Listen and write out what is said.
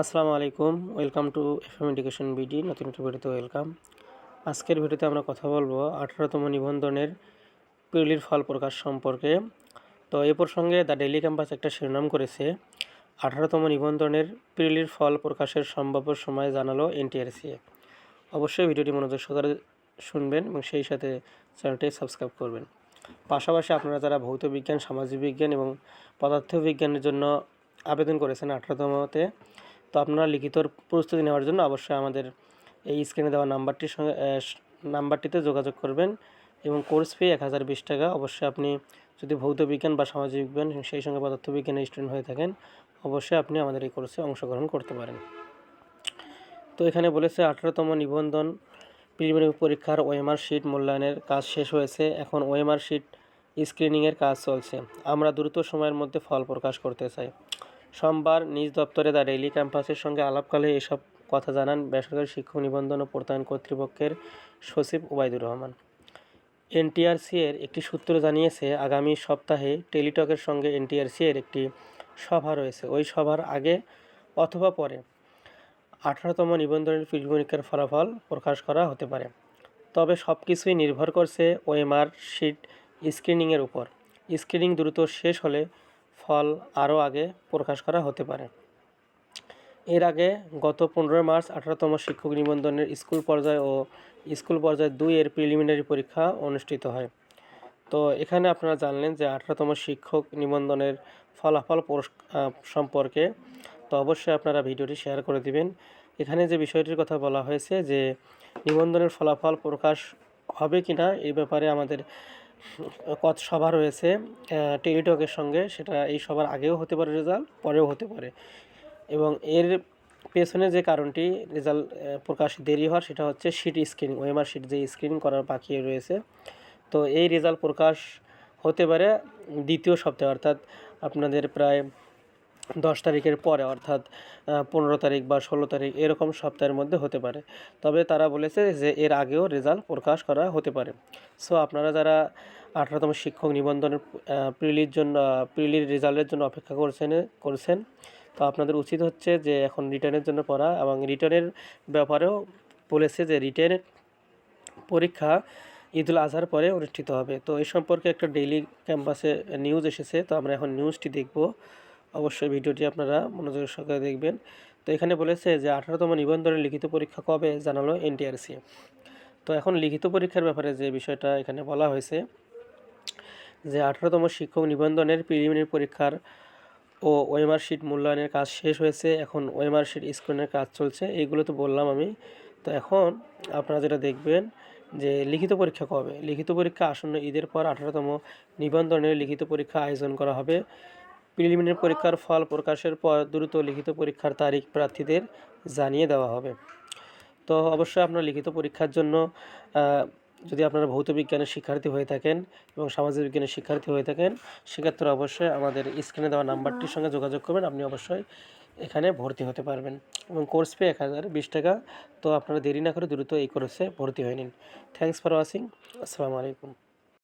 আসসালামু আলাইকুম, welcome to FM Education BD, নতুন একটা ভিডিওতে ওয়েলকাম। আজকের ভিডিওতে আমরা কথা বলব আঠারোতম নিবন্ধনের পিউলির ফল প্রকাশ সম্পর্কে। তো এ প্রসঙ্গে দ্য ডেলি ক্যাম্পাস একটা শিরোনাম করেছে, আঠারোতম নিবন্ধনের পিউলির ফল প্রকাশের সম্ভাব্য সময় জানালো এনটিআরসিএ অবশ্যই ভিডিওটি মনোযোগ সহকারে শুনবেন এবং সেই সাথে চ্যানেলটি সাবস্ক্রাইব করবেন। পাশাপাশি আপনারা যারা ভৌত বিজ্ঞান সামাজিক বিজ্ঞান এবং পদার্থ বিজ্ঞানের জন্য আবেদন করেছেন আঠারোতমতে তো আপনারা লিখিত প্রস্তুতি নেওয়ার জন্য অবশ্যই আমাদের এই স্ক্রিনে দেওয়া নাম্বারটির সঙ্গে নাম্বারটিতে যোগাযোগ করবেন এবং কোর্স ফি এক হাজার বিশ টাকা। অবশ্যই আপনি যদি ভৌত বিজ্ঞান বা সামাজিক বিজ্ঞান, সেই সঙ্গে পদার্থ বিজ্ঞানের স্টুডেন্ট হয়ে থাকেন, অবশ্যই আপনি আমাদের এই কোর্সে অংশগ্রহণ করতে পারেন। তো এখানে বলেছে, আঠারোতম নিবন্ধন প্রিলিমিনারি পরীক্ষার ওএমআর শিট মূল্যায়নের কাজ শেষ হয়েছে। এখন ওএমআর শিট স্ক্রিনিংয়ের কাজ চলছে। আমরা দ্রুত সময়ের মধ্যে ফল প্রকাশ করতে চাই। সোমবার নিজ দপ্তরে দ্য ডেইলি ক্যাম্পাসের সঙ্গে আলাপকালে এসব কথা জানান বেসরকারি শিক্ষক নিবন্ধন ও প্রত্যয়ন কর্তৃপক্ষের সচিব ওবায়দুর রহমান। এনটিআরসি এর একটি সূত্র জানিয়েছে, আগামী সপ্তাহে টেলিটকের সঙ্গে এনটিআরসি এর একটি সভা রয়েছে। ওই সভার আগে অথবা পরে আঠারোতম নিবন্ধনের পরীক্ষার ফলাফল প্রকাশ করা হতে পারে। তবে সব কিছুই নির্ভর করছে ওএমআর শিট স্ক্রিনিংয়ের উপর। স্ক্রিনিং দ্রুত শেষ হলে ফল আরও আগে প্রকাশ করা হতে পারে। এর আগে গত পনেরোই মার্চ আঠারোতম শিক্ষক নিবন্ধনের স্কুল পর্যায়ে ও স্কুল পর্যায়ে দুই এর প্রিলিমিনারি পরীক্ষা অনুষ্ঠিত হয়। তো এখানে আপনারা জানলেন যে আঠারোতম শিক্ষক নিবন্ধনের ফলাফল সম্পর্কে। তো অবশ্যই আপনারা ভিডিওটি শেয়ার করে দিবেন। এখানে যে বিষয়টির কথা বলা হয়েছে যে নিবন্ধনের ফলাফল প্রকাশ হবে কি না এই ব্যাপারে আমাদের কত সভা রয়েছে টেলিটকের সঙ্গে, সেটা এই সবার আগেও হতে পারে রেজাল্ট, পরেও হতে পারে। এবং এর পেছনে যে কারণটি রেজাল্ট প্রকাশ দেরি হওয়ার, সেটা হচ্ছে শিট স্ক্রিন ওয়েমার শিট যে স্ক্রিন করার বাকি রয়েছে। তো এই রেজাল্ট প্রকাশ হতে পারে দ্বিতীয় সপ্তাহে, অর্থাৎ আপনাদের প্রায় দশ তারিখের পরে, অর্থাৎ পনেরো তারিখ বা ষোলো তারিখ, এরকম সপ্তাহের মধ্যে হতে পারে। তবে তারা বলেছে যে, এর আগেও রেজাল্ট প্রকাশ করা হতে পারে। সো, আপনারা যারা আঠারোতম শিক্ষক নিবন্ধনের প্রিলির জন্য, প্রিলির রেজাল্টের জন্য অপেক্ষা করছেন করছেন, তো আপনাদের উচিত হচ্ছে যে, এখন রিটার্নের জন্য পড়া এবং রিটার্নের ব্যাপারেও বলেছে যে রিটার্নের পরীক্ষা ঈদুল আজহার পরে অনুষ্ঠিত হবে। তো এই সম্পর্কে একটা ডেইলি ক্যাম্পাসে নিউজ এসেছে, তো আমরা এখন নিউজটি দেখব। অবশ্যই ভিডিওটি আপনারা মনোযোগ সহকারে দেখবেন। তো এখানে বলেছে যে আঠারোতম নিবন্ধনের লিখিত পরীক্ষা কবে জানালো এনটিআরসি তো এখন লিখিত পরীক্ষার ব্যাপারে যে বিষয়টা এখানে বলা হয়েছে, যে আঠারোতম শিক্ষক নিবন্ধনের প্রিলিমিনারি পরীক্ষার ও ওএমআর শিট মূল্যায়নের কাজ শেষ হয়েছে, এখন ওএমআর শিট স্ক্রিনের কাজ চলছে, এইগুলো তো বললাম আমি। তো এখন আপনারা যেটা দেখবেন, যে লিখিত পরীক্ষা কবে? লিখিত পরীক্ষা আসন্ন ঈদের পর আঠারোতম নিবন্ধনের লিখিত পরীক্ষা আয়োজন করা হবে। প্রিলিমিনারি পরীক্ষার ফল প্রকাশের পর দ্রুত লিখিত পরীক্ষার তারিখ প্রার্থীদের জানিয়ে দেওয়া হবে। তো অবশ্যই আপনার লিখিত পরীক্ষার জন্য যদি আপনারা ভৌত বিজ্ঞানের শিক্ষার্থী হয়ে থাকেন এবং সামাজিক বিজ্ঞানের শিক্ষার্থী হয়ে থাকেন, সেক্ষেত্রে অবশ্যই আমাদের স্ক্রিনে দেওয়া নাম্বারটির সঙ্গে যোগাযোগ করবেন। আপনি অবশ্যই এখানে ভর্তি হতে পারবেন এবং কোর্স ফি এক হাজার বিশ টাকা। তো আপনারা দেরি না করে দ্রুত এই কোর্সে ভর্তি হয়ে নিন। থ্যাংকস ফর ওয়াচিং আসসালামু আলাইকুম।